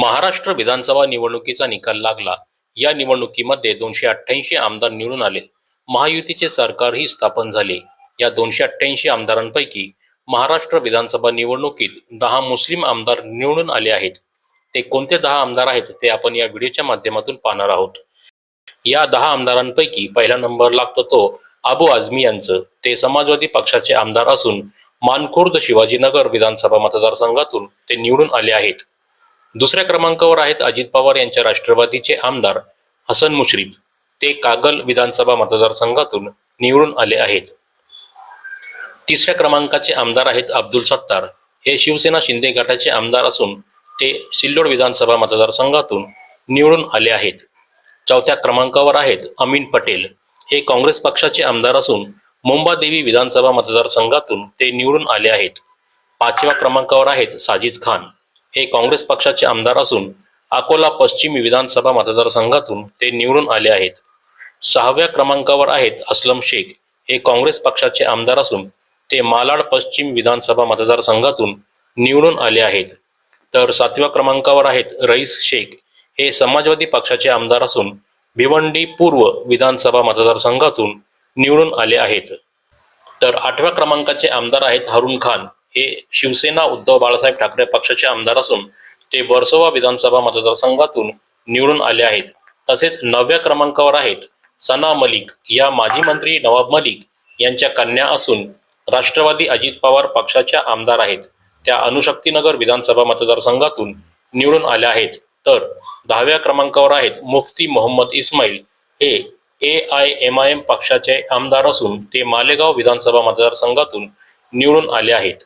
महाराष्ट्र विधानसभा निवडणुकीचा निकाल लागला. या निवडणुकीमध्ये दोनशे अठ्ठ्याऐंशी आमदार निवडून आले. महायुतीचे सरकारही स्थापन झाले. या दोनशे अठ्ठ्याऐंशी आमदारांपैकी महाराष्ट्र विधानसभा निवडणुकीत दहा मुस्लिम आमदार निवडून आले आहेत. ते कोणते दहा आमदार आहेत ते आपण या व्हिडिओच्या माध्यमातून पाहणार आहोत. या दहा आमदारांपैकी पहिला नंबर लागतो तो अबू आझमी यांचं. ते समाजवादी पक्षाचे आमदार असून मानखुर्द शिवाजीनगर विधानसभा मतदारसंघातून ते निवडून आले आहेत. दुसऱ्या क्रमांकावर आहेत अजित पवार यांच्या राष्ट्रवादीचे आमदार हसन मुश्रीफ. ते कागल विधानसभा मतदारसंघातून निवडून आले आहेत. तिसऱ्या क्रमांकाचे आमदार आहेत अब्दुल सत्तार. हे शिवसेना शिंदे गटाचे आमदार असून ते सिल्लोड विधानसभा मतदारसंघातून निवडून आले आहेत. चौथ्या क्रमांकावर आहेत अमीन पटेल. हे काँग्रेस पक्षाचे आमदार असून मुंबादेवी विधानसभा मतदारसंघातून ते निवडून आले आहेत. पाचव्या क्रमांकावर आहेत साजिद खान. हे काँग्रेस पक्षाचे आमदार असून अकोला पश्चिम विधानसभा मतदारसंघातून ते निवडून आले आहेत. सहाव्या क्रमांकावर आहेत असलम शेख. हे काँग्रेस पक्षाचे आमदार असून ते मालाड पश्चिम विधानसभा मतदारसंघातून निवडून आले आहेत. तर सातव्या क्रमांकावर आहेत रईस शेख. हे समाजवादी पक्षाचे आमदार असून भिवंडी पूर्व विधानसभा मतदारसंघातून निवडून आले आहेत. तर आठव्या क्रमांकाचे आमदार आहेत हरुण खान. हे शिवसेना उद्धव बाळासाहेब ठाकरे पक्षाचे आमदार असून ते वर्सोवा विधानसभा मतदारसंघातून निवडून आले आहेत. तसेच नवव्या क्रमांकावर आहेत सना मलिक या माजी मंत्री नवाब मलिक यांच्या कन्या असून राष्ट्रवादी अजित पवार पक्षाच्या आमदार आहेत. त्या अणुशक्तीनगर विधानसभा मतदारसंघातून निवडून आल्या आहेत. तर दहाव्या क्रमांकावर आहेत मुफ्ती मोहम्मद इस्माईल. हे A I M I M पक्षाचे आमदार असून ते मालेगाव विधानसभा मतदारसंघातून निवडून आले आहेत.